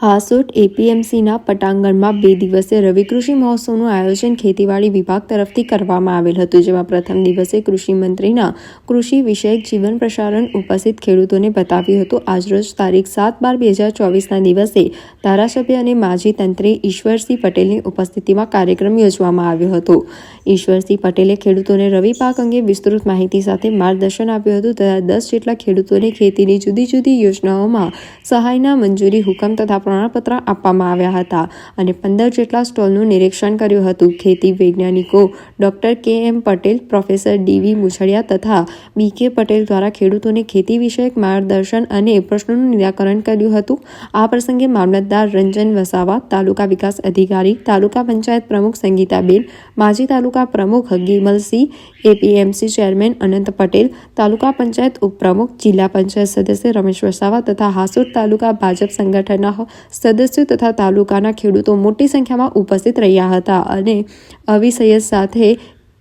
હાસોટ એપીએમસીના પટાંગણમાં બે દિવસીય રવિ કૃષિ મહોત્સવનું આયોજન ખેતીવાડી વિભાગ તરફથી કરવામાં આવેલ હતું, જેમાં પ્રથમ દિવસે કૃષિમંત્રીના કૃષિ વિષયક જીવન પ્રસારણ ઉપસ્થિત ખેડૂતોને બતાવ્યું હતું. આજરોજ તારીખ સાત બાર બે હજાર ચોવીસના દિવસે ધારાસભ્ય અને માજી તંત્રી ઈશ્વરસિંહ પટેલની ઉપસ્થિતિમાં કાર્યક્રમ યોજવામાં આવ્યો હતો. ઈશ્વરસિંહ પટેલે ખેડૂતોને રવિ પાક અંગે વિસ્તૃત માહિતી સાથે માર્ગદર્શન આપ્યું હતું. તથા દસ જેટલા ખેડૂતોને ખેતીની જુદી જુદી યોજનાઓમાં સહાયના મંજૂરી હુકમ તથા પ્રમાણપત્ર આપવામાં આવ્યા હતા અને પંદર જેટલા સ્ટોલનું નિરીક્ષણ કર્યું હતું. ખેતી વૈજ્ઞાનિકો doctor K M Patel, professor D V Muchhadiya તથા બી કે પટેલ દ્વારા ખેડૂતોને ખેતી વિષયક માર્ગદર્શન અને પ્રશ્નોનું નિરાકરણ કર્યું હતું. આ પ્રસંગે મામલતદાર રંજન વસાવા, તાલુકા વિકાસ અધિકારી, તાલુકા પંચાયત પ્રમુખ સંગીતાબેન, માજી તાલુકા પ્રમુખ ગિમલસિંહ, એપીએમસી ચેરમેન અનંત પટેલ, તાલુકા પંચાયત ઉપપ્રમુખ, જિલ્લા પંચાયત સદસ્ય રમેશ વસાવા તથા હાસોદ તાલુકા ભાજપ સંગઠનના સદસ્યો તથા તાલુકાના ખેડૂતો મોટી સંખ્યામાં ઉપસ્થિત રહ્યા હતા અને સૈયદ સાથે